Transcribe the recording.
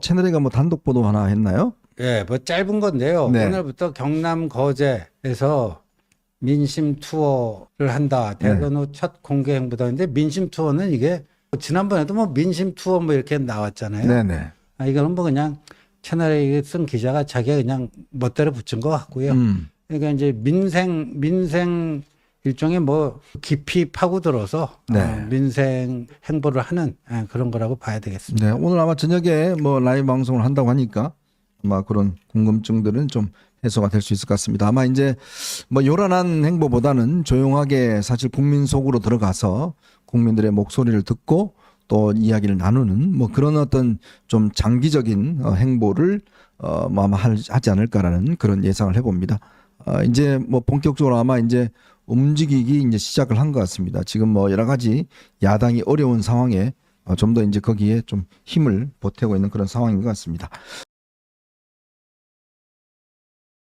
채널이가 뭐 단독 보도 하나 했나요? 예, 뭐 짧은 건데요. 네. 오늘부터 경남 거제에서 민심 투어를 한다. 네. 대선 후 첫 공개 행보다인데 민심 투어는 이게 지난번에도 뭐 민심 투어 뭐 이렇게 나왔잖아요. 네네. 아, 이거는 뭐 그냥 채널에 쓴 기자가 자기가 그냥 멋대로 붙인 것 같고요. 음. 그러니까 이제 민생 민생 일종의 뭐 깊이 파고들어서 네. 어, 민생 행보를 하는 예, 그런 거라고 봐야 되겠습니다. 네, 오늘 아마 저녁에 뭐 라이브 방송을 한다고 하니까 아마 그런 궁금증들은 좀 해소가 될 수 있을 것 같습니다. 아마 이제 뭐 요란한 행보보다는 조용하게 사실 국민 속으로 들어가서 국민들의 목소리를 듣고 또 이야기를 나누는 뭐 그런 어떤 좀 장기적인 어, 행보를 어, 뭐 아마 할- 하지 않을까라는 그런 예상을 해봅니다. 어, 이제 뭐 본격적으로 아마 이제 움직이기 이제 시작을 한 것 같습니다. 지금 뭐 여러 가지 야당이 어려운 상황에 어, 좀더 이제 거기에 좀 힘을 보태고 있는 그런 상황인 것 같습니다.